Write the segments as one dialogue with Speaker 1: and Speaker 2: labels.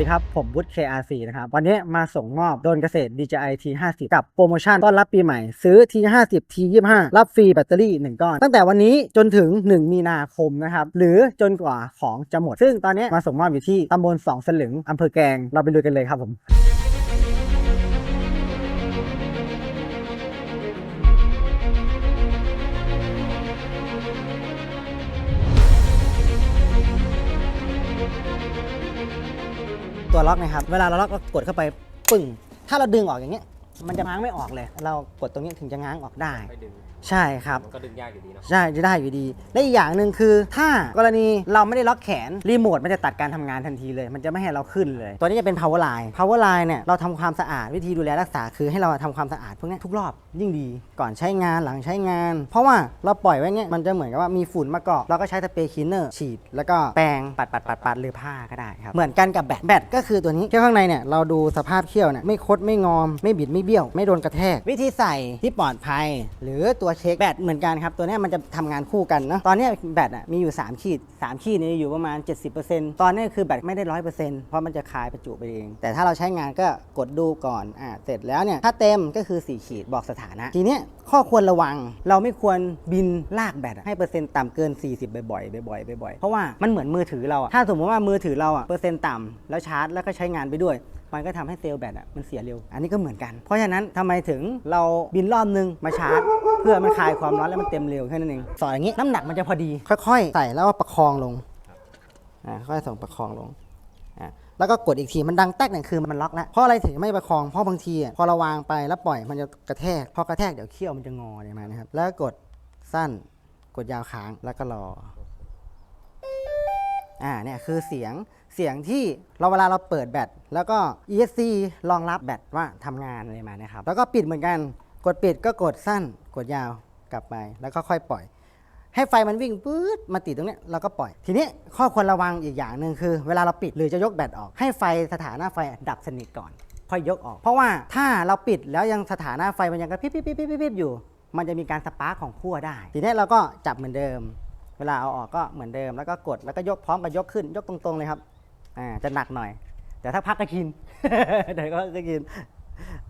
Speaker 1: ดีครับ ผมวุฒิ KRC นะครับ วันนี้มาส่งมอบโดนเกษตร DJI T50 กับโปรโมชั่นต้อนรับปีใหม่ ซื้อ T50 T25 รับฟรีแบตเตอรี่ 1 ก้อน ตั้งแต่วันนี้จนถึง 1 มีนาคมนะครับ หรือจนกว่าของจะหมด ซึ่งตอนนี้มาส่งมอบอยู่ที่ตำบลสองสลึงอำเภอแกลงเราไปดูกันเลยครับผม ตัวล็อกนะครับ เวลาเราล็อกเรากดเข้าไปปึ้ง ถ้าเราดึงออกอย่างเงี้ย มันจะง้างไม่ออกเลย เรากดตรงนี้ถึงจะง้างออกได้
Speaker 2: ไปดึง
Speaker 1: ใช่ครับ
Speaker 2: มันก็ดึงยากอยู่ดีเนาะ
Speaker 1: ใช่จะได้อยู่ดี และอีกอย่างหนึ่งคือ ถ้ากรณีเราไม่ได้ล็อกแขน รีโมทมันจะตัดการทำงานทันทีเลย มันจะไม่ให้เราขึ้นเลย ตัวนี้จะเป็น power line power line เนี่ยเราทำความสะอาดวิธีดูแลรักษาคือให้เราทำความสะอาดพวกเนี้ยทุกรอบยิ่งดี ก่อนใช้งานหลังใช้งาน เพราะว่าเราปล่อยไว้เงี้ยมันจะเหมือนกับว่ามีฝุ่นมาเกาะเราก็ใช้สเปรย์คลีนเนอร์ฉีด แล้วก็แปรงปัดปัดปัดปัดหรือผ้าก็ได้ครับเหมือนกันกับแบตแบตก็คือตัวนี้เขี้ยวข้างในเนี่ยเราดูสภาพเขี้ยวเนี่ยไม่คดไม่งอมไม่บิดไม่เบี้ยว ไม่โดนกระแทกวิธีใส่ที่ปลอดภัย หรือตัวเช็คแบตเหมือนกันครับ ตัวนี้มันจะทำงานคู่กันเนอะตอนนี้แบตอะมีอยู่ 3 ขีด 3 ขีดนี่อยู่ประมาณ 70%ตอนเนี้คือแบตไม่ได้100%เพราะมันจะคายประจุไปเอง แต่ถ้าเราใช้งานก็กดดูก่อนอ่าเสร็จแล้วเนี่ยถ้าเต็มก็คือ 4 ขีดบอกสถานะ ทีเนี้ยข้อควรระวังเราไม่ควรบินลากแบตให้เปอร์เซ็นต์ต่ำเกิน 40 บ่อยๆบ่อยๆบ่อยๆเพราะว่ามันเหมือนมือถือเราอะถ้าสมมติว่ามือถือเราอะเปอร์เซ็นต์ต่ำแล้วชาร์จแล้วก็ใช้งานไปด้วย มันก็ทำให้เซลล์แบตอะมันเสียเร็ว อันนี้ก็เหมือนกัน เพราะฉะนั้นทำไมถึงเราบินรอบนึงมาชาร์จ เพื่อมันคลายความร้อนแล้วมันเต็มเร็วแค่นั้นเองสอนอย่างนี้น้ำหนักมันจะพอดี ค่อยๆใส่แล้วประคองลงอ่าค่อยๆส่งประคองลงอ่าแล้วก็กดอีกทีมันดังแตกเนี่ยคือมันล็อกแล้วเพราะอะไรถึงไม่ประคองเพราะบางทีอะพอเราวางไปแล้วปล่อยมันจะกระแทกพอกระแทกเดี๋ยวเขี้ยวมันจะงอเลยมานะครับแล้วกดสั้นกดยาวค้างแล้วก็รออ่าเนี่ยคือเสียง สียงที่เราเวลาเราเปิดแบตแล้วก็ ESC รองรับแบตว่าทำงานอะไรมานะครับ แล้วก็ปิดเหมือนกัน กดปิดก็กดสั้น กดยาวกลับไป แล้วก็ค่อยปล่อย ให้ไฟมันวิ่งปื๊ดมาติดตรงเนี้ยเราก็ปล่อย ทีนี้ข้อควรระวังอีกอย่างหนึ่งคือ เวลาเราปิดหรือจะยกแบตออก ให้ไฟสถานะไฟดับสนิทก่อน ค่อยยกออก เพราะว่าถ้าเราปิดแล้วยังสถานะไฟมันยังกระพริบพริบพริบพริบพริบอยู่ มันจะมีการสปาร์คของขั้วได้ ทีนี้เราก็จับเหมือนเดิม เวลาเอาออกก็เหมือนเดิมแล้วก็กดแล้วก็ยกพร้อมกับยกขึ้นยกตรงๆเลยครับ อ่าจะหนักหน่อย แต่ถ้าพักก็กินเดี๋ยวก็จะกิน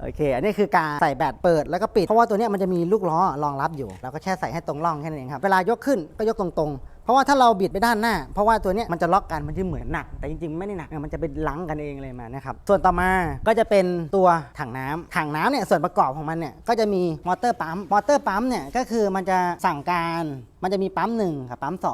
Speaker 1: โอเค อันนี้คือการใส่แบตเปิดแล้วก็ปิด เพราะว่าตัวนี้มันจะมีลูกล้อรองรับอยู่ เราก็แค่ใส่ให้ตรงร่องแค่นั้นเองครับ เวลายกขึ้นก็ยกตรงๆ เพราะว่าถ้าเราบิดไปด้านหน้า เพราะว่าตัวนี้มันจะล็อกกัน มันจะเหมือนหนัก แต่จริงๆ ไม่ได้หนัก มันจะเป็นลังกันเองเลยมานะครับ ส่วนต่อมา ก็จะเป็นตัวถังน้ำถังน้ำเนี่ยส่วนประกอบของมันเนี่ย ก็จะมีมอเตอร์ปั๊ม มอเตอร์ปั๊มเนี่ยก็คือมันจะสั่งการ มันจะมีปั๊มหนึ่งกับปั๊มส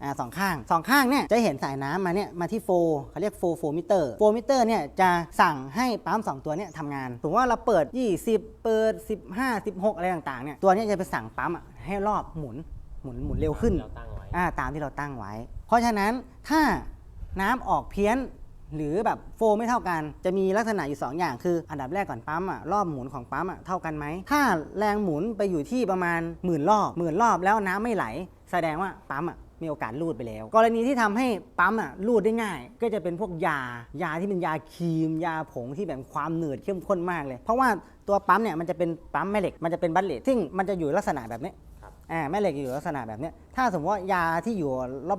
Speaker 1: องอ่าสองข้างสองข้างเนี่ยจะเห็นสายน้ำมาเนี่ยมาที่โฟเขาเรียกโฟโฟมิเตอร์โฟมิเตอร์เนี่ยจะสั่งให้ปั๊ม2ตัวเนี่ยทำงานสมมติว่าเราเปิด 20 เปิด 15 16 อะไรต่างๆเนี่ยตัวเนี้จะไปสั่งปั๊มอะให้รอบหมุนหมุนหมุนเร็วขึ้น
Speaker 2: เราตั้งไว้
Speaker 1: อ่าตามที่เราตั้งไว้ เพราะฉะนั้นถ้าน้ำออกเพี้ยนหรือแบบโฟไม่เท่ากัน จะมีลักษณะอยู่ 2 อย่างคืออันดับแรกก่อนปั๊มอะรอบหมุนของปั๊มอะเท่ากันไหม ถ้าแรงหมุนไปอยู่ที่ประมาณหมื่นรอบหมื่นรอบแล้วน้ำไม่ไหล แสดงว่าปั๊มอะ มีโอกาสรูดไปแล้ว กรณีที่ทำให้ปั๊มอะรูดได้ง่าย ก็จะเป็นพวกยายาที่เป็นยาครีม ยาผงที่แบบความเหนืดเข้มข้นมากเลย เพราะว่าตัวปั๊มเนี่ยมันจะเป็นปั๊มแม่เหล็กมันจะเป็นบัลเลตซึ่งมันจะอยู่ลักษณะแบบนี้อ่าแม่เหล็กอยู่ลักษณะแบบนี้ถ้าสมมติว่ายาที่อยู่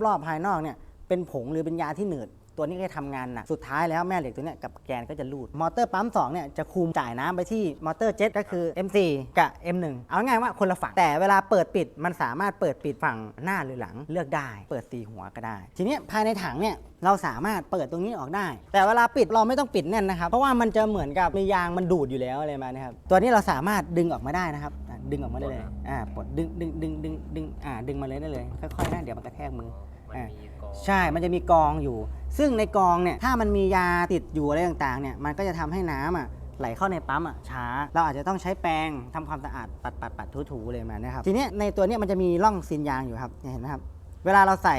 Speaker 1: รอบๆภายนอกเนี่ยเป็นผงหรือเป็นยาที่เหนืด ตัวนี้ก็จะทำงานหนักสุดท้ายแล้วแม่เหล็กตัวเนี้ยกับแกนก็จะรูดมอเตอร์ปั๊ม2เนี่ยจะคุมจ่ายน้ำไปที่มอเตอร์เจ็ตก็คือ M4 กับ M1 เอาง่ายว่าคนละฝั่งแต่เวลาเปิดปิดมันสามารถเปิดปิดฝั่งหน้าหรือหลังเลือกได้ เปิดสีหัวก็ได้ ทีนี้ภายในถังเนี่ยเราสามารถเปิดตรงนี้ออกได้ แต่เวลาปิดเราไม่ต้องปิดแน่นนะครับ เพราะว่ามันจะเหมือนกับมียางมันดูดอยู่แล้วอะไรมานะครับ ตัวนี้เราสามารถดึงออกมาได้นะครับอะดึงออกมาได้เลย อ่าปลดดึงดึงดึงดึงดึงอ่าดึงมาเลยได้เลย ค่อยๆนะเดี๋ยวมันกระแทกมือ อ่า ใช่ มันจะมีกองอยู่ ซึ่งในกองเนี่ย ถ้ามันมียาติดอยู่อะไรต่างๆ เนี่ย มันก็จะทำให้น้ำอะไหลเข้าในปั๊มอะช้า เราอาจจะต้องใช้แปรงทำความสะอาดปัดปัดปัดถูๆเลยมานะครับ ทีเนี้ยในตัวเนี้ยมันจะมีร่องซีนยางอยู่ครับเนี่ยเห็นไหมครับ เวลาเราใส่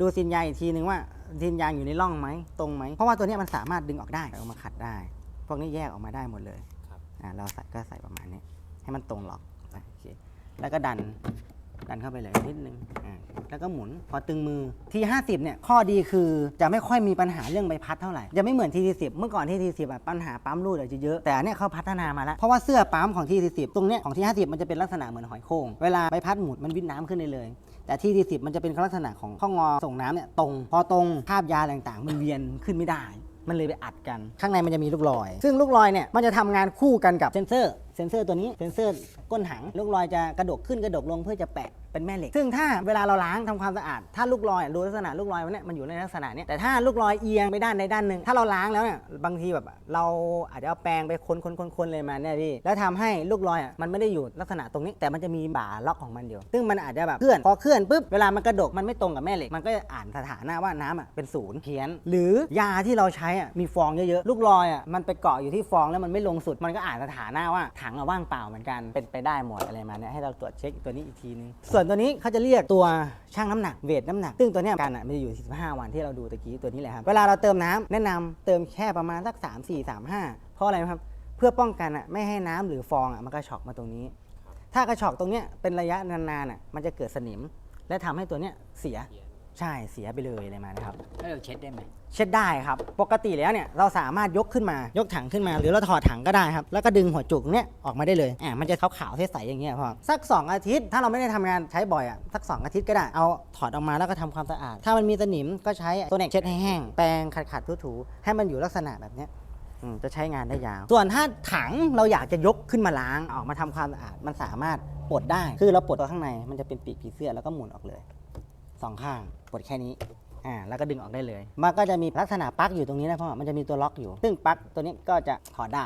Speaker 1: ดูซีนยางอีกทีนึงว่าซีนยางอยู่ในร่องไหมตรงไหม เพราะว่าตัวเนี้ยมันสามารถดึงออกได้เอามาขัดได้ พวกนี้แยกออกมาได้หมดเลย
Speaker 2: ครับ
Speaker 1: อ่าเราใส่ก็ใส่ประมาณนี้ ให้มันตรงล็อกอะโอเคแล้วก็ดัน ดันเข้าไปเลยนิดนึงอ่าแล้วก็หมุนพอตึงมือ T50 เนี่ยข้อดีคือจะไม่ค่อยมีปัญหาเรื่องใบพัดเท่าไหร่จะไม่เหมือน T40 เมื่อก่อน T40 อะปัญหาปั๊มรูดอาจจะเยอะแต่เนี่ยเขาพัฒนามาแล้วเพราะว่าเสื้อปั๊มของ T40 ตรงเนี้ยของ T50 มันจะเป็นลักษณะเหมือนหอยโข่งเวลาใบพัดหมุนมันวิ่งน้ำขึ้นได้เลย แต่ T40 มันจะเป็นลักษณะของข้องอส่งน้ำเนี่ยตรง พอตรงภาพยาต่างๆ มันเวียนขึ้นไม่ได้ มันเลยไปอัดกัน ข้างในมันจะมีลูกลอย ซึ่งลูกลอยเนี่ยมันจะทำงานคู่กันกับเซนเซอร์เซนเซอร์ตัวนี้เซนเซอร์ก้นถังลูกลอยจะกระดกขึ้นกระดกลงเพื่อจะแปะเป็นแม่เหล็ก ซึ่งถ้าเวลาเราล้างทำความสะอาด ถ้าลูกลอยดูลักษณะลูกลอยมันเนี่ยมันอยู่ในลักษณะเนี้ยแต่ถ้าลูกลอยเอียงไปด้านใดด้านหนึ่งถ้าเราล้างแล้วเนี่ยบางทีแบบเราอาจจะเอาแปรงไปคนคนคนคนเลยมาเนี่ยพี่แล้วทำให้ลูกลอยอะมันไม่ได้อยู่ลักษณะตรงนี้ แต่มันจะมีบ่าล็อกของมันอยู่ซึ่งมันอาจจะแบบเคลื่อนพอเคลื่อนปุ๊บเวลามันกระดกมันไม่ตรงกับแม่เหล็กมันก็จะอ่านสถานะว่าน้ำอะเป็นศูนย์เพี้ยน หรือยาที่เราใช้อะมีฟองเยอะๆลูกลอยอะมันไปเกาะอยู่ที่ฟองแล้วมันไม่ลงสุดมันก็อ่านสถานะว่าถังอะว่างเปล่าเหมือนกันเป็นไปได้หมดอะไรมาเนี่ยให้เราตรวจเช็คตัวนี้อีกทีนึงส่วนตัวนี้เขาจะเรียกตัวช่างน้ำหนักเวทน้ำหนัก ซึ่งตัวเนี้ยการอะมันจะอยู่ที่15วันที่เราดูตะกี้ตัวนี้แหละครับเวลาเราเติมน้ำแนะนำเติมแค่ประมาณสัก 3 4 3 5 เพราะอะไรครับเพื่อป้องกันอะไม่ให้น้ำหรือฟองอะมันกระชอกมาตรงนี้ ถ้ากระชอกตรงเนี้ยเป็นระยะนานๆอะมันจะเกิดสนิม และทำให้ตัวเนี้ยเสีย ใช่เสียไปเลยอะไรมานะครับ
Speaker 2: แล้วเราเช็ดได้ไหม
Speaker 1: เช็ดได้ครับ ปกติแล้วเนี่ยเราสามารถยกขึ้นมายกถังขึ้นมา หรือเราถอดถังก็ได้ครับ แล้วก็ดึงหัวจุกเนี่ยออกมาได้เลยอ่ามันจะขาวๆใสๆอย่างเงี้ยพ่อสัก 2 อาทิตย์ ถ้าเราไม่ได้ทำงานใช้บ่อยอะสัก 2 อาทิตย์ก็ได้เอาถอดออกมาแล้วก็ทำความสะอาด ถ้ามันมีสนิมก็ใช้ตัวเน็กเช็ดให้แห้งแปรงขัดๆถูๆให้มันอยู่ลักษณะแบบเนี้ย อืมจะใช้งานได้ยาว ส่วนถ้าถังเราอยากจะยกขึ้นมาล้างออกมาทำความสะอาดมันสามารถปลดได้ คือเราปลดตัวข้างในมันจะเป็นปีกผีเสื้อแล้วก็หมุนออกเลยสองข้าง ปลดแค่นี้อ่าแล้วก็ดึงออกได้เลย มันก็จะมีลักษณะปลั๊กอยู่ตรงนี้นะพ่อ มันจะมีตัวล็อกอยู่ ซึ่งปลั๊กตัวนี้ก็จะถอดได้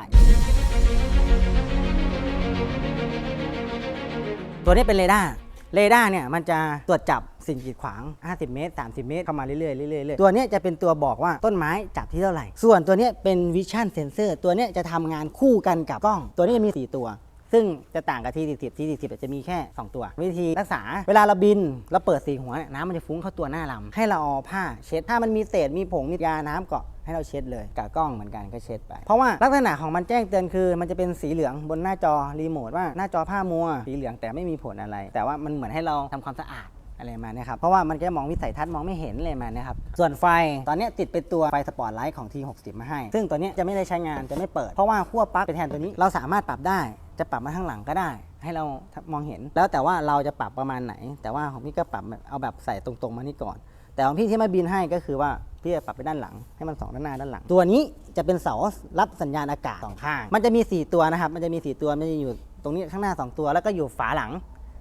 Speaker 1: ตัวนี้เป็นเรดาร์ เรดาร์เนี่ยมันจะตรวจจับสิ่งกีดขวาง 50 เมตร 30 เมตร เข้ามาเรื่อยๆเรื่อยๆเรื่อยตัวนี้จะเป็นตัวบอกว่าต้นไม้จับที่เท่าไหร่ ส่วนตัวนี้เป็นวิชั่นเซนเซอร์ ตัวนี้จะทำงานคู่กันกับกล้อง ตัวนี้จะมี 4 ตัว ซึ่งจะต่างกับที่40ที่40จะมีแค่ 2 ตัว วิธีรักษา เวลาเราบินเราเปิดสีหัวเนี่ยน้ำมันจะฟุ้งเข้าตัวหน้าลำให้เราเอาผ้าเช็ดถ้ามันมีเศษมีผงมียาน้ำเกาะให้เราเช็ดเลยกับกล้องเหมือนกันก็เช็ดไป เพราะว่าลักษณะของมันแจ้งเตือนคือ มันจะเป็นสีเหลืองบนหน้าจอรีโมทว่าหน้าจอผ้ามัวสีเหลืองแต่ไม่มีผลอะไร แต่ว่ามันเหมือนให้เราทำความสะอาดอะไรมาเนี่ยครับ เพราะว่ามันจะมองวิสัยทัศน์มองไม่เห็นเลยมาเนี่ยครับ ส่วนไฟตอนนี้ติดเป็นตัวไฟสปอตไลท์ของ T60 มาให้ ซึ่งตัวนี้ยจะไม่ได้ใช้งานจะไม่เปิด เพราะว่าขั้วปลั๊กไปแทนตัวนี้เราสามารถปรับได้ จะปรับมาข้างหลังก็ได้ ให้เรามองเห็น แล้วแต่ว่าเราจะปรับประมาณไหน แต่ว่าของพี่ก็ปรับแบบเอาแบบใส่ตรงๆมานี่ก่อน แต่ของพี่ที่มาบินให้ก็คือว่าพี่จะปรับไปด้านหลังให้มันสองด้านหน้าด้านหลัง ตัวนี้จะเป็นเสารับสัญญาณอากาศสองข้าง มันจะมี 4 ตัวนะครับ มันจะมี 4 ตัว มันจะอยู่ตรงนี้ข้างหน้า 2 ตัว แล้วก็อยู่ฝาหลัง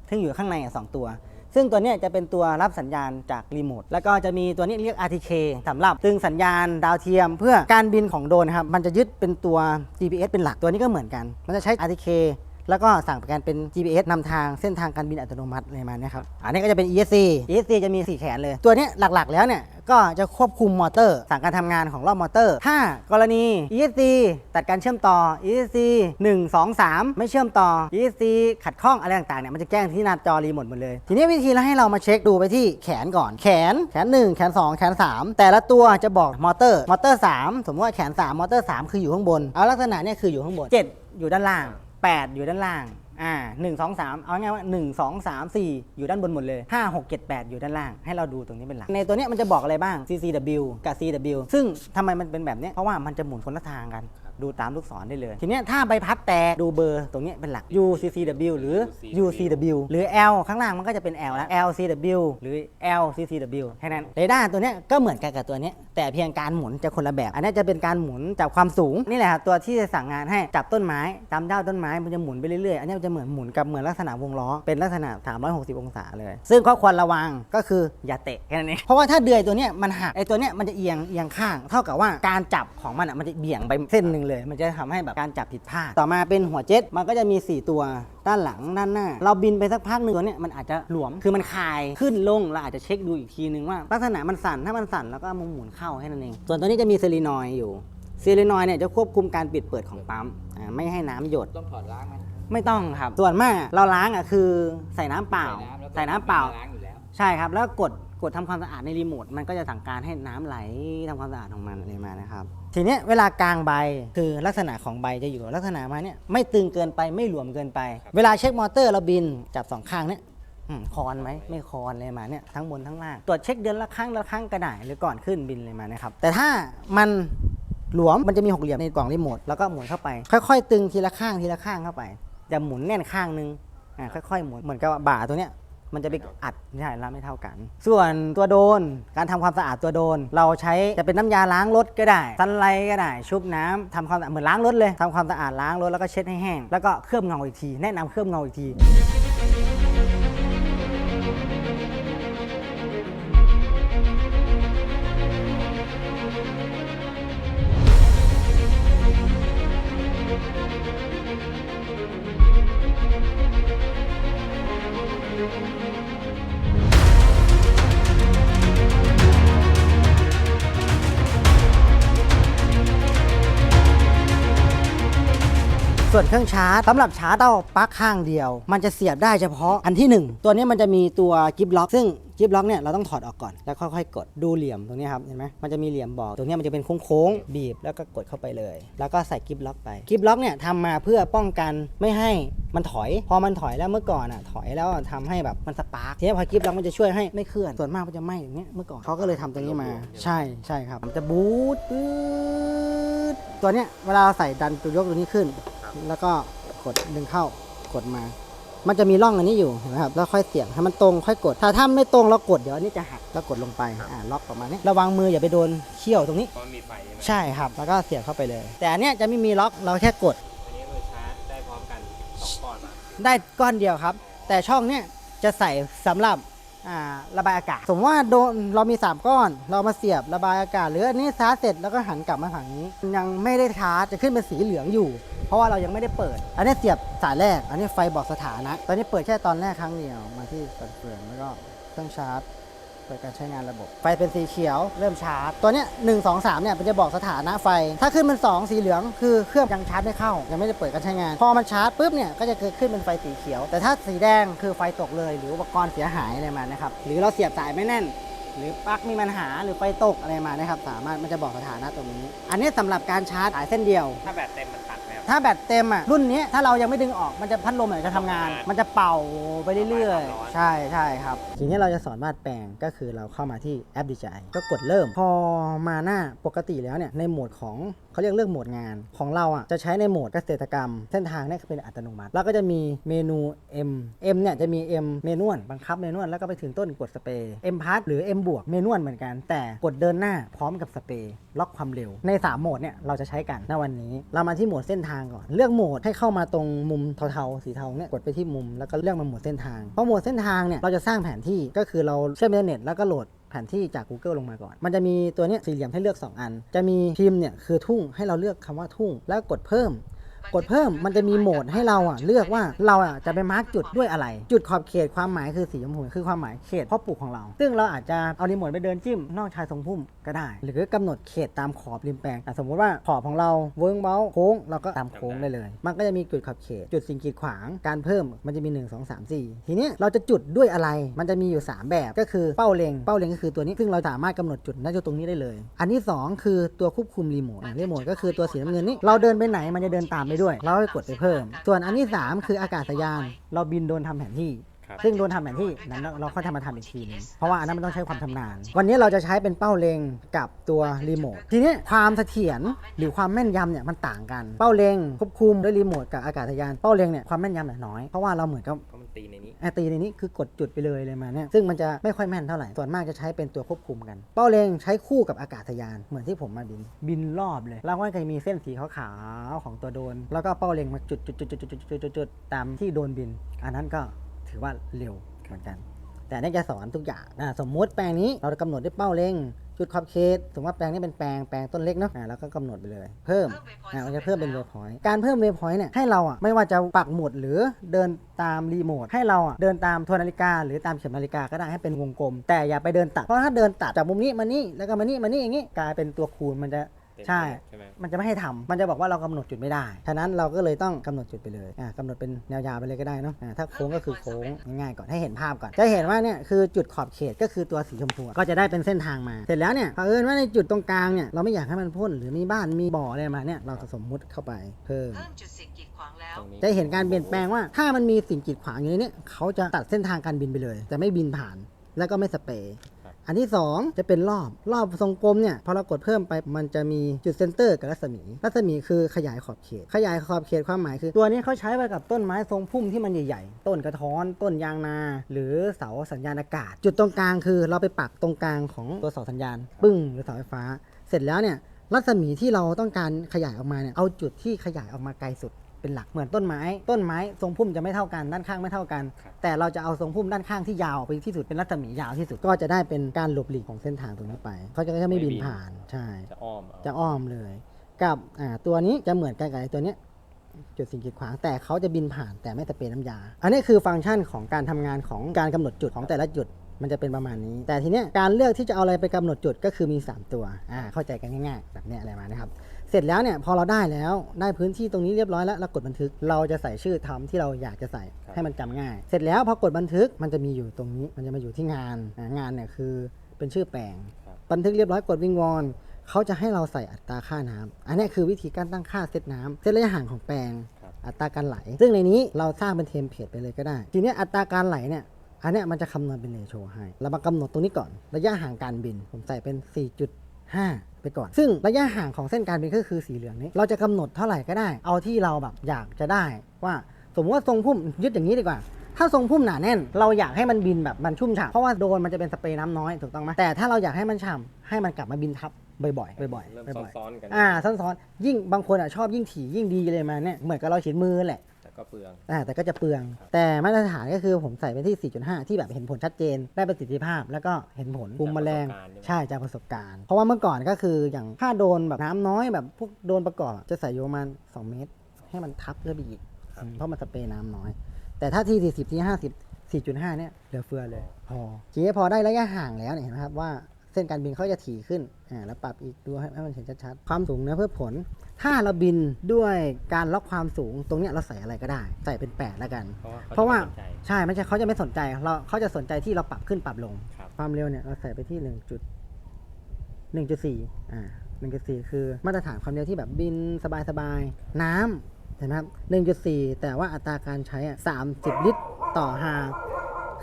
Speaker 1: ซึ่งอยู่ข้างในอะสองตัว ซึ่งตัวนี้จะเป็นตัวรับสัญญาณจากรีโมทแล้วก็จะมีตัวนี้เรียก RTK สำหรับตึงสัญญาณดาวเทียม เพื่อการบินของโดรนครับมันจะยึดเป็นตัว GPS เป็นหลักตัวนี้ก็เหมือนกัน มันจะใช้ RTK แล้วก็สั่งประกันเป็น GPS นำทางเส้นทางการบินอัตโนมัติอะไรมาเนี่ยครับ อันนี้ก็จะเป็น ESC ESC จะมี 4 แขนเลย ตัวนี้หลักๆ แล้วเนี่ย ก็จะควบคุมมอเตอร์สั่งการทำงานของรอบมอเตอร์ถ้ากรณี ESC ตัดการเชื่อมต่อ ESC 1 2 3 ไม่เชื่อมต่อ ESC ขัดข้องอะไรต่างๆเนี่ยมันจะแจ้งที่หน้าจอรีโมทหมดเลย ทีนี้วิธีแล้วให้เรามาเช็คดูไปที่แขนก่อนแขนแขน 1 แขน 2 แขน 3 แต่ละตัวจะบอกมอเตอร์มอเตอร์ 3 สมมติว่าแขน 3 มอเตอร์ 3 คืออยู่ข้างบนเอาลักษณะเนี่ยคืออยู่ข้างบน 7 อยู่ด้านล่าง 8 อยู่ด้านล่าง อ่าหนึ่งสองสามเอาง่ายๆว่าหนึ่งสองสามสี่อยู่ด้านบนหมดเลยห้าหกเจ็ดแปดอยู่ด้านล่าง ให้เราดูตรงนี้เป็นหลัก ในตัวเนี้ยมันจะบอกอะไรบ้าง CCW กับ CW ซึ่งทำไมมันเป็นแบบเนี้ยเพราะว่ามันจะหมุนคนละทางกัน ดูตามลูกศรได้เลย ทีเนี้ยถ้าใบพัดแตกดูเบอร์ตรงเนี้ยเป็นหลัก UCCW หรือ UCW หรือ L ข้างล่างมันก็จะเป็น L แล้ว LCW หรือ LCCW แค่นั้นเรดาร์ตัวเนี้ยก็เหมือนกันกับตัวเนี้ย แต่เพียงการหมุนจะคนละแบบ อันนี้จะเป็นการหมุนจากความสูงนี่แหละครับตัวที่จะสั่งงานให้จับต้นไม้ตามด้าต้นไม้มันจะหมุนไปเรื่อยๆอันนี้มันจะเหมือนหมุนกับเหมือนลักษณะวงล้อเป็นลักษณะ 360 องศาเลย ซึ่งข้อควรระวังก็คืออย่าเตะแค่นั้นเองเพราะว่าถ้าเดือยตัวเนี้ยมันหักไอ้ตัวเนี้ยมันจะเอียงเอียงข้าง เท่ากับว่าการจับของมันอะมันจะเบี่ยงไปเส้นหนึ่งเลย มันจะทำให้แบบการจับผิดพลาดต่อมาเป็นหัวเจ็ตมันก็จะมี 4 ตัว ด้านหลังด้านหน้า เราบินไปสักพักหนึ่งตัวเนี้ยมันอาจจะหลวมคือมันคายขึ้นลงเราอาจจะเช็คดูอีกทีนึงว่าลักษณะมันสั่นถ้ามันสั่นแล้วก็เอามาหมุนเข้าแค่นั้นเองส่วนตัวนี้จะมีเซรีนอยด์อยู่เซรีนอยด์เนี่ยจะควบคุมการปิดเปิดของปั๊มอ่าไม่ให้น้ำหยด
Speaker 2: ต้องถอดล้างไหม
Speaker 1: ไม่ต้องครับ ส่วนมากเราล้างอะคือใส่น้ำเปล่า
Speaker 2: แล้วก็
Speaker 1: ใส่น้ำเปล่า
Speaker 2: ล้างอยู่แล้ว
Speaker 1: ใช่ครับแล้วกดก ดทำความสะอาดในรีโมทมันก็จะสั่งการให้น้ำไหลทำความสะอาดของมันอะไรมานะครับทีเนี้ยเวลากลางใบคือลักษณะของใบจะอยู่ลักษณะมาเนี่ยไม่ตึงเกินไปไม่หลวมเกินไป เวลาเช็คมอเตอร์เราบินจับสองข้างเนี่ยอืมคอนไหมไม่คอนเลยมาเนี่ยทั้งบนทั้งล่างตรวจเช็คเดือนละครั้งละครั้งก็ได้หรือก่อนขึ้นบินเลยมานะครับแต่ถ้ามันหลวมมันจะมีหกเหลี่ยมในกล่องรีโมทแล้วก็หมุนเข้าไป ค่อย ๆ ตึงทีละข้างทีละข้างเข้าไปอย่าหมุนแน่นข้างนึงอ่าค่อยๆหมุนเหมือนกับว่าบ่าตัวเนี้ย มันจะไปอัดใช่แล้วไม่เท่ากัน ส่วนตัวโดนการทำความสะอาดตัวโดน เราใช้จะเป็นน้ำยาล้างรถก็ได้ซันไลก็ได้ ชุบน้ำทำความสะอาดเหมือนล้างรถเลยทำความสะอาดล้างรถแล้วก็เช็ดให้แห้งแล้วก็เคลือบเงาอีกที แนะนำเคลือบเงาอีกที วนเครื่องชาร์จสำหรับชาร์จเอาปลั๊กข้างเดียว มันจะเสียบได้เฉพาะอันที่ 1 ตัวนี้มันจะมีตัวกิฟล็อก ซึ่งกิฟล็อกเนี่ยเราต้องถอดออกก่อนแล้วค่อยๆ กดดูเหลี่ยมตรงนี้ครับเห็นไหมมันจะมีเหลี่ยมบอกตรงนี้มันจะเป็นโค้งๆบีบแล้วก็กดเข้าไปเลย แล้วก็ใส่กิฟล็อกไปกิฟล็อกเนี่ยทำมาเพื่อป้องกันไม่ให้มันถอย พอมันถอยแล้วเมื่อก่อนอะถอยแล้วทำให้แบบมันสปาร์กทีนี้พอกิฟล็อกมันจะช่วยให้ไม่เคลื่อนส่วนมากมันจะไหม้อย่างเงี้ยเมื่อก่อนเขาก็เลยทำตัวนี้มา ใช่ใช่ครับมันจะบูทปื๊ดตัวเนี้ยเวลาเราใส่ดันตัวยกตัวนี้ขึ้น แล้วก็กดดึงเข้ากดมา มันจะมีร่องอันนี้อยู่เห็นไหมครับแล้วค่อยเสียบให้มันตรงค่อยกด ถ้าถ้าไม่ตรงเรากดเดี๋ยวอันนี้จะหักแล้วกดลงไปอ่าล็อกประมาณนี้ระวังมืออย่าไปโดนเขี้ยวตรงนี้
Speaker 2: เพราะมันมีไฟใช่ไหม
Speaker 1: ใช่ครับ แล้วก็เสียบเข้าไปเลย แต่อันเนี้ยจะไม่มีล็อกเราแค่กด
Speaker 2: อันนี้คือชาร์จได้พร้อมกันสองก้อนมา
Speaker 1: ได้ก้อนเดียวครับ แต่ช่องเนี้ยจะใส่สำหรับอ่า ระบายอากาศ สมมติว่าโดนเรามี 3 ก้อน เรามาเสียบระบายอากาศ หรืออันนี้ชาร์จเสร็จแล้วก็หันกลับมาฝั่งนี้ยังไม่ได้ชาร์จจะขึ้นเป็นสีเหลืองอยู่ เพราะว่าเรายังไม่ได้เปิด อันนี้เสียบสายแรก อันนี้ไฟบอกสถานะ ตอนนี้เปิดแค่ตอนแรกครั้งเดียวมาที่ตัดเปลืองแล้วก็เครื่องชาร์จ เปิดการใช้งานระบบ ไฟเป็นสีเขียวเริ่มชาร์จ ตัวเนี้ยหนึ่งสองสามเนี่ยมันจะบอกสถานะไฟ ถ้าขึ้นเป็น 2 สีเหลือง คือเครื่องยังชาร์จไม่เข้า ยังไม่ได้เปิดการใช้งาน พอมันชาร์จปุ๊บเนี่ยก็จะเกิดขึ้นเป็นไฟสีเขียว แต่ถ้าสีแดงคือไฟตกเลย หรืออุปกรณ์เสียหายอะไรมานะครับหรือเราเสียบสายไม่แน่นหรือปลั๊กมีปัญหาหรือไฟตกอะไรมานะครับ สามารถมันจะบอกสถานะตรงนี้ อันนี้สำหรับการชาร์จสายเส้นเดียว
Speaker 2: ถ้าแบตเต็มมันตัด
Speaker 1: ถ้าแบตเต็มอะรุ่นนี้ถ้าเรายังไม่ดึงออกมันจะพัดลมเนี่ยจะทำงาน มันจะเป่าไปเรื่อย
Speaker 2: ร้อน
Speaker 1: ๆใช่ใช่ครับ ทีนี้เราจะสอนวาดแปลงก็คือเราเข้ามาที่แอปดีใจก็กดเริ่ม พอมาหน้าปกติแล้วเนี่ยในโหมดของ เขาเรียกเรื่องโหมดงานของเราอะจะใช้ในโหมดเกษตรกรรม เส้นทางเนี่ยเป็นอัตโนมัติ แล้วก็จะมีเมนู M M เนี่ยจะมี M เมนวลบังคับเมนวลแล้วก็ไปถึงต้นกดสเปรย์ M พาร์ทหรือ M บวกเมนวลเหมือนกัน แต่กดเดินหน้าพร้อมกับสเปรย์ล็อกความเร็ว ใน 3 โหมดเนี่ยเราจะใช้กันในวันนี้ เรามาที่โหมดเส้นทางก่อนเลือกโหมดให้เข้ามาตรงมุมเทาๆสีเทาเนี่ยกดไปที่มุมแล้วก็เลือกมาโหมดเส้นทางเพราะโหมดเส้นทางเนี่ยเราจะสร้างแผนที่ก็คือเราเชื่อมอินเทอร์เน็ตแล้วก็โหลด ผนที่จาก Google ลงมาก่อน มันจะมีตัวเนี้ยสี่เหลี่ยมให้เลือก 2 อัน จะมีพิมพ์เนี่ยคือทุ่งให้เราเลือกคำว่าทุ่ง แล้วกดเพิ่ม กดเพิ่มมันจะมีโหมดให้เราอะเลือกว่าเราอะจะไปมาร์กจุดด้วยอะไร จุดขอบเขตความหมายคือสีชมพูคือความหมายเขตพ่อปลูกของเรา ซึ่งเราอาจจะเอารีโมทไปเดินจิ้มนอกชายทรงพุ่มก็ได้ หรือกำหนดเขตตามขอบริมแปลงสมมติว่าขอบของเราเวิ้งเบ้าโค้งเราก็ตามโค้งได้เลย มันก็จะมีจุดขอบเขต จุดสิ่งกีดขวางการเพิ่มมันจะมี 1 2 3 4 ทีนี้เราจะจุดด้วยอะไร มันจะมีอยู่ 3 แบบก็คือเป้าเล็ง เป้าเล็งก็คือตัวนี้ซึ่งเราสามารถกำหนดจุดณจุดตรงนี้ได้เลย อันที่ 2 คือตัวควบคุมรีโมทอะรีโมทก็คือตัวสีน้ำเงินนี่เราเดินไปไหนมันจะเดินตามไปด้วย เราก็กดไปเพิ่ม ส่วนอันที่ 3 คืออากาศยาน เราบินโดนทำแผนที่
Speaker 2: ครับ
Speaker 1: ซึ่งโดนทำแผนที่นั้นเราเราค่อยทำมาทำอีกทีนึงเพราะว่าอันนั้นมันต้องใช้ความชำนาญ วันนี้เราจะใช้เป็นเป้าเล็งกับตัวรีโมท ทีนี้ความเสถียรหรือความแม่นยำเนี่ยมันต่างกัน เป้าเล็งควบคุมด้วยรีโมทกับอากาศยาน เป้าเล็งเนี่ยความแม่นยำเนี่ยน้อย เพราะว่าเราเหมือนกับ
Speaker 2: เพราะมัน ตีในนี้
Speaker 1: ไอตีในนี้คือกดจุดไปเลยเลยมาเนี่ยซึ่งมันจะไม่ค่อยแม่นเท่าไหร่ส่วนมากจะใช้เป็นตัวควบคุมกัน เป้าเล็งใช้คู่กับอากาศยานเหมือนที่ผมมาบิน บินรอบเลย แล้วก็จะมีเส้นสีขาวๆของตัวโดน แล้วก็เป้าเล็งมาจุดจุดจุดจุดจุดจุดจุดจุดตามที่โดนบิน อันนั้นก็ถือว่าเร็วเหมือนกัน แต่นี่จะสอนทุกอย่างอะสมมุติแปลงนี้เรากำหนดด้วยเป้าเล็ง จุดขอบเขตสมมติว่าแปลงนี้เป็นแปลงแปลงต้นเล็กเนาะอะแล้วก็กำหนดไปเลย เพิ่มอะมันจะเพิ่มเป็นเวพอยต์การเพิ่มเวพอยต์เนี่ยให้เราอะไม่ว่าจะปักหมุดหรือเดินตามรีโมทให้เราอะเดินตามทวนนาฬิกา หรือตามเข็มนาฬิกาก็ได้ให้เป็นวงกลม แต่อย่าไปเดินตัดเพราะถ้าเดินตัดจากมุมนี้มานี่แล้วก็มานี่มานี่อย่างงี้กลายเป็นตัวคูณมันจะ
Speaker 2: เต็ม
Speaker 1: ใช่
Speaker 2: ใช่ไหม
Speaker 1: มันจะไม่ให้ทำมันจะบอกว่าเรากำหนดจุดไม่ได้ ฉะนั้นเราก็เลยต้องกำหนดจุดไปเลยอ่ากำหนดเป็นแนวยาวไปเลยก็ได้เนาะอ่าถ้าโค้งก็คือโค้งง่ายๆก่อนให้เห็นภาพก่อน จะเห็นว่าเนี่ยคือจุดขอบเขตก็คือตัวสีชมพูก็จะได้เป็นเส้นทางมา เสร็จแล้วเนี่ยเผอิญว่าในจุดตรงกลางเนี่ยเราไม่อยากให้มันพ่นหรือมีบ้านมีบ่ออะไรมาเนี่ยเราจะสมมุติเข้าไปเพิ่ม
Speaker 3: เพิ่มจุดสิ่งกีดขวางแล้ว
Speaker 2: ตรงนี้
Speaker 1: จะเห็นการเปลี่ยนแปลงว่าถ้ามันมีสิ่งกีดขวางอยู่ในนี้เขาจะตัดเส้นทางการบินไปเลย จะไม่บินผ่านแล้วก็ไม่สเปรย์ อันที่ 2 จะเป็นรอบรอบทรงกลมเนี่ยพอเรากดเพิ่มไปมันจะมีจุดเซนเตอร์กับรัศมี รัศมีคือขยายขอบเขต ขยายขอบเขตความหมายคือ ตัวนี้เขาใช้ไว้กับต้นไม้ทรงพุ่มที่มันใหญ่ๆ ต้นกระท้อน ต้นยางนา หรือเสาสัญญาณอากาศ จุดตรงกลางคือเราไปปักตรงกลางของตัวเสาสัญญาณ ปึ้งหรือเสาไฟฟ้า เสร็จแล้วเนี่ยรัศมีที่เราต้องการขยายออกมาเนี่ยเอาจุดที่ขยายออกมาไกลสุด เป็นหลักเหมือนต้นไม้ ต้นไม้ทรงพุ่มจะไม่เท่ากันด้านข้างไม่เท่ากัน
Speaker 2: ครับ
Speaker 1: แต่เราจะเอาทรงพุ่มด้านข้างที่ยาวไปที่สุดเป็นรัศมียาวที่สุดก็จะได้เป็นการหลบหลีกของเส้นทางตรงนี้ไปเขาจะจะไม่บินผ่านใช่
Speaker 2: จะอ้อมเอา
Speaker 1: จะอ้อมเลย กับอ่าตัวนี้จะเหมือนกันกับไอ้ตัวเนี้ยจุดสิ่งกีดขวางแต่เขาจะบินผ่านแต่ไม่สเปรย์น้ำยา อันนี้คือฟังก์ชันของการทำงานของการกำหนดจุดของแต่ละจุดมันจะเป็นประมาณนี้ แต่ทีเนี้ยการเลือกที่จะเอาอะไรไปกำหนดจุดก็คือมี 3 ตัวอ่าเข้าใจกันง่ายๆแบบเนี้ยอะไรมานะครับ เสร็จแล้วเนี่ยพอเราได้แล้วได้พื้นที่ตรงนี้เรียบร้อยแล้วเรากดบันทึกเราจะใส่ชื่อทำที่เราอยากจะใส่ให้มันจำง่าย เสร็จแล้วพอกดบันทึกมันจะมีอยู่ตรงนี้มันจะมาอยู่ที่งานอ่างานเนี่ยคือเป็นชื่อแปลง
Speaker 2: ครับ
Speaker 1: บันทึกเรียบร้อยกดวิงวอนเขาจะให้เราใส่อัตราค่าน้ำอันนี้คือวิธีการตั้งค่าเซตน้ำเซตระยะห่างของแปลง
Speaker 2: ครับ
Speaker 1: อัตราการไหล ซึ่งในนี้เราสร้างเป็นเทมเพลตไปเลยก็ได้ ทีเนี้ยอัตราการไหลเนี่ย อันเนี้ยมันจะคำนวณเป็นเรโชให้ เรามากำหนดตรงนี้ก่อน ระยะห่างการบิน ผมใส่เป็น 4.5 ไปก่อน ซึ่งระยะห่างของเส้นการบินก็คือสีเหลืองนี้ เราจะกำหนดเท่าไหร่ก็ได้ เอาที่เราแบบอยากจะได้ว่าสมมติว่าทรงพุ่มยึดอย่างนี้ดีกว่า ถ้าทรงพุ่มหนาแน่น เราอยากให้มันบินแบบมันชุ่มฉ่ำเพราะว่าโดรนมันจะเป็นสเปรย์น้ำน้อยถูกต้องไหมแต่ถ้าเราอยากให้มันฉ่ำให้มันกลับมาบินทับบ่อยๆบ่อยๆ
Speaker 2: เริ่ม
Speaker 1: บ่อยๆ
Speaker 2: ซ้อนๆกัน
Speaker 1: อ่าซ้อนๆยิ่งบางคนอะชอบยิ่งถี่ยิ่งดีเลยมาเนี่ยเหมือนกับเราฉีดมือแหละ
Speaker 2: แต่ ก็เปลือง
Speaker 1: อ่าแต่ก็จะเปลือง แต่มาตรฐานก็คือผมใส่ไปที่ 4.5 ที่แบบเห็นผลชัดเจน ได้ประสิทธิภาพ แล้วก็เห็นผลคุมแมลง
Speaker 2: จากประสบการณ์ใช่ไหม
Speaker 1: ใช่จากประสบการณ์ เพราะว่าเมื่อก่อนก็คืออย่างถ้าโดนแบบน้ำน้อยแบบพวกโดนประกอบอะจะใส่อยู่ประมาณ2เมตร ให้มันทับเพื่อไปอีกอืมเพราะมันสเปรย์น้ำน้อย แต่ถ้าที่ 40ที่50 4.5 เนี่ยเหลือเฟือเลย พอทีนี้พอได้ระยะห่างแล้วเนี่ยเห็นไหมครับว่า เส้นการบินเขาจะถี่ขึ้นอ่าแล้วปรับอีกดูให้ให้มันเห็นชัดๆความสูงเนื้อเพื่อผล ถ้าเราบินด้วยการล็อกความสูงตรงเนี้ยเราใส่อะไรก็ได้ ใส่เป็น8แล้วกัน
Speaker 2: เพราะว่า
Speaker 1: เพราะว่า
Speaker 2: ขจไม่สนใจ
Speaker 1: ใช่ไม่ใช่เขาจะไม่สนใจเราเขาจะสนใจที่เราปรับขึ้นปรับลง
Speaker 2: ครับ
Speaker 1: ความเร็วเนี่ยเราใส่ไปที่หนึ่งจุดหนึ่งจุดสี่อ่าหนึ่งจุดสี่คือมาตรฐานความเร็วที่แบบบินสบายสบายๆน้ำเห็นไหมครับหนึ่งจุดสี่แต่ว่าอัตราการใช้อะสามสิบลิตรต่อฮา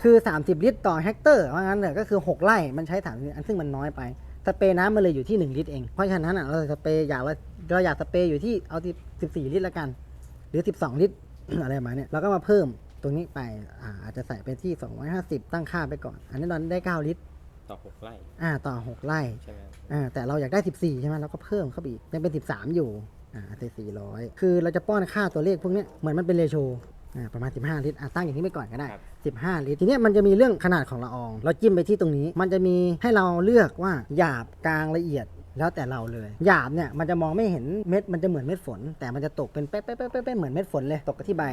Speaker 1: คือ 30 ลิตรต่อเฮกเตอร์ว่างั้นเถอะก็คือ 6ไร่มันใช้ถามอันซึ่งมันน้อยไปสเปรย์น้ำมันเลยอยู่ที่ 1 ลิตรเอง เพราะฉะนั้นอะเราสเปรย์อยากเราเราอยากสเปรย์อยู่ที่เอาที่14 ลิตรละกัน หรือ 12 ลิตร อะไรประมาณเนี้ยเราก็มาเพิ่มตรงนี้ไปอ่าอาจจะใส่ไปที่ 250 ตั้งค่าไปก่อน อันนี้ตอนได้ 9 ลิตร
Speaker 2: ต่อหกไร่
Speaker 1: อ่าต่อ 6 ไร่
Speaker 2: ใช่ไหม
Speaker 1: อ่าแต่เราอยากได้ 14 ใช่ไหมเราก็เพิ่มเข้าไปอีกยังเป็น 13 อยู่อ่าใส่400 คือเราจะป้อนค่าตัวเลขพวกเนี้ยเหมือนมันเป็นเรโช อ่าประมาณ 15 ลิตรอะตั้งอย่างนี้ไปก่อนก็ได้
Speaker 2: ครับ
Speaker 1: 15 ลิตร ทีเนี้ยมันจะมีเรื่องขนาดของละออง เราจิ้มไปที่ตรงนี้ มันจะมีให้เราเลือกว่าหยาบกลางละเอียดแล้วแต่เราเลย หยาบเนี่ยมันจะมองไม่เห็นเม็ดมันจะเหมือนเม็ดฝน แต่มันจะตกเป็นเป๊ะเป๊ะเป๊ะเป๊ะเป๊ะเหมือนเม็ดฝนเลยตกกับที่ใบ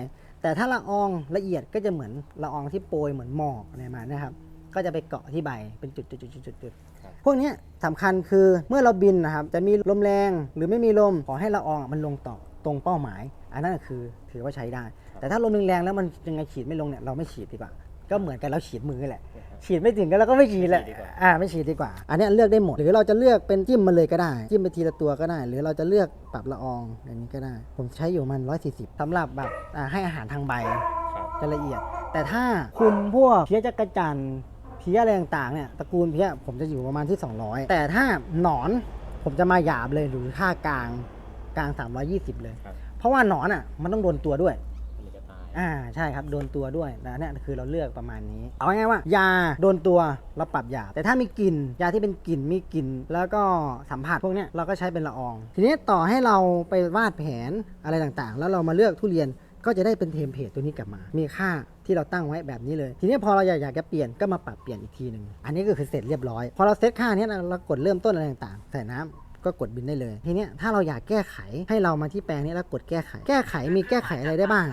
Speaker 1: แต่ถ้าละอองละเอียดก็จะเหมือนละอองที่โปรยเหมือนหมอกอะไรมานะครับ ก็จะไปเกาะที่ใบเป็นจุดจุดจุดจุดจุดจุด
Speaker 2: ครับ
Speaker 1: พวกเนี้ยสำคัญคือเมื่อเราบินนะครับจะมีลมแรงหรือไม่มีลมขอให้ละอองอะมันลงต่อตรงเป้าหมาย อันนั้นคือถือว่าใช้ได้ แต่ถ้าลมแรงๆแล้วมันยังไงฉีดไม่ลงเนี่ยเราไม่ฉีดดีกว่า ก็เหมือนกันเราฉีดมือแหละ ฉีดไม่ถึงก็เราก็ไม่ฉีดแหละ
Speaker 2: ไม่ฉีดดีกว่า
Speaker 1: อ่าไม่ฉีดดีกว่า อันเนี้ยเลือกได้หมด หรือเราจะเลือกเป็นจิ้มมาเลยก็ได้ จิ้มไปทีละตัวก็ได้ หรือเราจะเลือกปรับละอองอย่างนี้ก็ได้ ผมใช้อยู่มัน 140สำหรับแบบอ่าให้อาหารทางใบ
Speaker 2: ครับ
Speaker 1: จะละเอียด แต่ถ้าคุมพวกเพี้ยจักรจันทร์เพี้ยอะไรต่างๆเนี่ยตระกูลเพี้ยผมจะอยู่ประมาณที่ 200 แต่ถ้าหนอนผมจะมาหยาบเลยหรือค่ากลางกลาง 320 เลย
Speaker 2: ครับ
Speaker 1: เพราะว่าหนอนอะมันต้องโดนตัวด้วย
Speaker 2: มันจะตาย
Speaker 1: อ่าใช่ครับโดนตัวด้วยนะเนี่ยคือเราเลือกประมาณนี้ เอาง่ายๆว่า ยาโดนตัวเราปรับยา แต่ถ้ามีกลิ่นยาที่เป็นกลิ่นมีกลิ่นแล้วก็สัมผัสพวกเนี้ยเราก็ใช้เป็นละออง ทีนี้ต่อให้เราไปวาดแผนอะไรต่างๆ แล้วเรามาเลือกทุเรียนก็จะได้เป็นเทมเพลตตัวนี้กลับมา มีค่าที่เราตั้งไว้แบบนี้เลย ทีนี้พอเราอยากอยากจะเปลี่ยนก็มาปรับเปลี่ยนอีกทีหนึ่งอันนี้ก็คือเสร็จเรียบร้อย พอเราเซตค่าเนี้ยเรากดเริ่มต้นอะไรต่างๆ ใส่น้ำก็กดบินได้เลย ทีนี้ถ้าเราอยากแก้ไขให้เรามาที่แปลงนี้แล้วกดแก้ไข แก้ไขมีแก้ไขอะไรได้บ้าง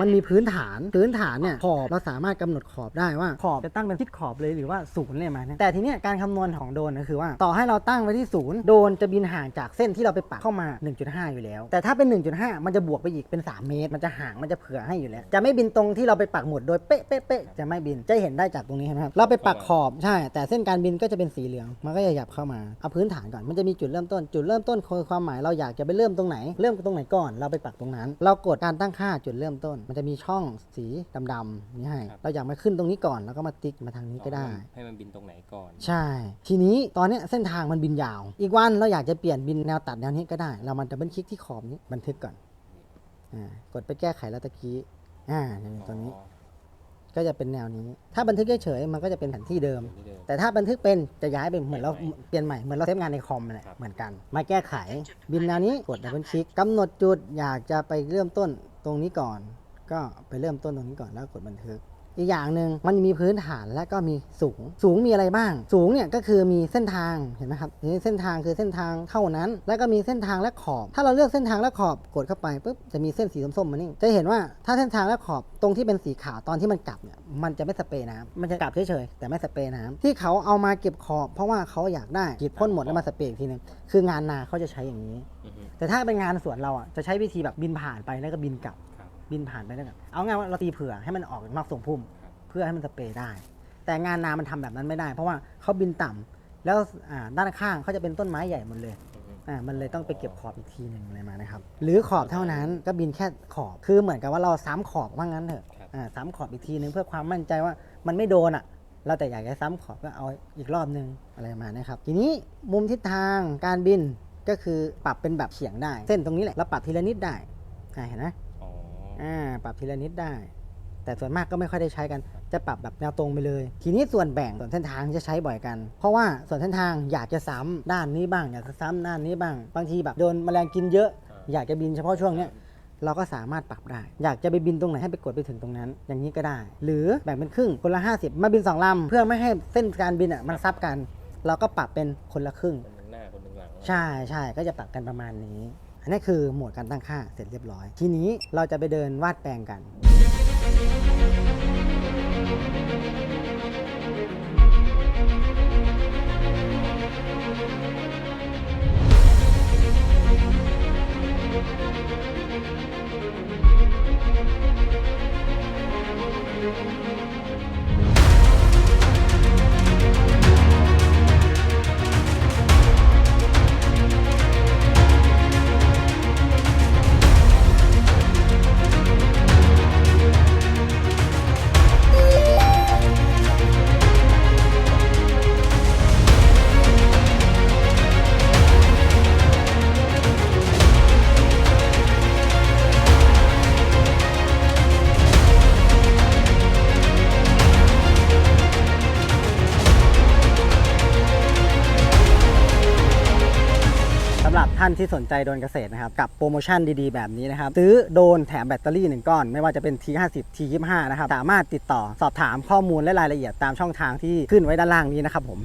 Speaker 1: มันมีพื้นฐานพื้นฐานเนี่ยขอบเราสามารถกำหนดขอบได้ว่าขอบจะตั้งเป็นทิศขอบเลยหรือว่าศูนย์เลยมาเนี่ยแต่ทีเนี้ยการคำนวณของโดรนก็คือว่า ต่อให้เราตั้งไว้ที่ศูนย์โดรนจะบินห่างจากเส้นที่เราไปปักเข้ามา 1.5 อยู่แล้ว แต่ถ้าเป็น 1.5 มันจะบวกไปอีกเป็น 3 เมตร มันจะห่างมันจะเผื่อให้อยู่แล้ว จะไม่บินตรงที่เราไปปักหมุดโดยเป๊ะเป๊ะเป๊ะจะไม่บินจะเห็นได้จากตรงนี้เห็นไหมครับเราไปปักขอบใช่ แต่เส้นการบินก็จะเป็นสีเหลืองมันก็จะหยับเข้ามาเอาพื้นฐานก่อนมันจะมีจุดเริ่มต้น จุดเริ่มต้นคือความหมายเราอยากจะไปเริ่มตรงไหน เริ่มตรงไหนก่อนเราไปปักตรงนั้น เรากดการตั้งค่าจุดเริ่มต้นมันจะมีช่องสีดำๆนี่ให้
Speaker 2: ครับ
Speaker 1: เราอยากมาขึ้นตรงนี้ก่อน แล้วก็มาติ๊กมาทางนี้ก็ได้
Speaker 2: ให้มันบินตรงไหนก่อน
Speaker 1: ใช่ ทีนี้ตอนเนี้ยเส้นทางมันบินยาว อีกวันเราอยากจะเปลี่ยนบินแนวตัดแนวนี้ก็ได้ เรามันดับเบิลคลิกที่ขอบนี้บันทึกก่อนอ่ากดไปแก้ไขแล้วตะกี้อ่าอย่างตัวนี้
Speaker 2: อ๋อ
Speaker 1: ก็จะเป็นแนวนี้ ถ้าบันทึกเฉยๆมันก็จะเป็นแผนที่เดิม
Speaker 2: ที่เดิม
Speaker 1: แต่ถ้าบันทึกเป็นจะย้ายไปเหมือนเรา
Speaker 2: เปลี่ยนใหม่
Speaker 1: เปลี่ยนใหม่ เหมือนเราเซฟงานในคอมนั่นแหละ
Speaker 2: ครับ
Speaker 1: เหมือนกัน มาแก้ไข บินแนวนี้กดดับเบิลคลิกกำหนดจุดอยากจะไปเริ่มต้นตรงนี้ก่อน ก็ไปเริ่มต้นตรงนี้ก่อนแล้วกดบันทึก อีกอย่างหนึ่งมันมีพื้นฐานและก็มีสูง สูงมีอะไรบ้าง สูงเนี่ยก็คือมีเส้นทางเห็นไหมครับนี่เส้นทางคือเส้นทางเท่านั้น แล้วก็มีเส้นทางและขอบ ถ้าเราเลือกเส้นทางและขอบกดเข้าไปปุ๊บจะมีเส้นสีส้มๆมานี่จะเห็นว่าถ้าเส้นทางและขอบตรงที่เป็นสีขาวตอนที่มันกลับเนี่ยมันจะไม่สเปรย์น้ำมันจะกลับเฉยๆแต่ไม่สเปรย์น้ำที่เขาเอามาเก็บขอบเพราะว่าเขาอยากได้กรีดพ่นหมดแล้วมาสเปรย์อีกทีนึงคืองานนาเขาจะใช้อย่างนี้
Speaker 2: อือฮึ
Speaker 1: แต่ถ้าเป็นงานสวนเราอะจะใช้วิธีแบบบินผ่านไปแล้วก็บินกลับ
Speaker 2: ครั บ
Speaker 1: บินผ่านไปแล้วกันเอาง่ายว่าเราตีเผื่อให้มันออกนอกทรงพุ่ม
Speaker 2: ครับ
Speaker 1: เพื่อให้มันสเปรย์ได้ แต่งานนามันทำแบบนั้นไม่ได้ เพราะว่าเขาบินต่ำแล้วอ่าด้านข้างเขาจะเป็นต้นไม้ใหญ่หมดเลย
Speaker 2: อือฮึ
Speaker 1: อ่ามันเลยต้องไปเก็บขอบอีกทีหนึ่งอะไรมานะครับ หรือขอบเท่านั้นก็บินแค่ขอบคือเหมือนกับว่าเราซ้ำขอบว่างั้นเถอะ
Speaker 2: ครับ
Speaker 1: อ่าซ้ำขอบอีกทีหนึ่งเพื่อความมั่นใจว่ามันไม่โดนอะ เราแต่อยากจะซ้ำขอบก็เอาอีกรอบหนึงอะไรมานะครับ ทีนี้มุมทิศทางการบินก็คือปรับเป็นแบบเฉียงได้ เส้นตรงนี้แหละเราปรับทีละนิดได้อ่าเห็นไหม
Speaker 2: อ๋อ
Speaker 1: อ่าปรับทีละนิดได้ แต่ส่วนมากก็ไม่ค่อยได้ใช้กัน จะปรับแบบแนวตรงไปเลย ทีนี้ส่วนแบ่งส่วนเส้นทางจะใช้บ่อยกัน เพราะว่าส่วนเส้นทางอยากจะซ้ำด้านนี้บ้าง อยากจะซ้ำด้านนี้บ้าง บางทีแบบโดนแมลงกินเยอะ อยากจะบินเฉพาะช่วงเนี้ยเราก็สามารถปรับได้ อยากจะไปบินตรงไหนให้ไปกดไปถึงตรงนั้น อย่างนี้ก็ได้ หรือแบ่งเป็นครึ่งคนละ 50 มาบินสองลำเพื่อไม่ให้เส้นการบินอะมันซับกัน เราก็ปรับเป็นคนละครึ่ง
Speaker 2: คนหนึ่งหน้าคนหนึ่งหลัง
Speaker 1: ใช่ใช่ก็จะปรับกันประมาณนี้ อันนี้คือโหมดการตั้งค่าเสร็จเรียบร้อย ทีนี้เราจะไปเดินวาดแปลงกัน ที่สนใจโดนเกษตรนะครับ กับโปรโมชั่นดีๆ แบบนี้นะครับ ซื้อโดนแถมแบตเตอรี่ 1 ก้อน ไม่ว่าจะเป็น T50 T25 นะครับ สามารถติดต่อสอบถามข้อมูลและรายละเอียดตามช่องทางที่ขึ้นไว้ด้านล่างนี้นะครับผม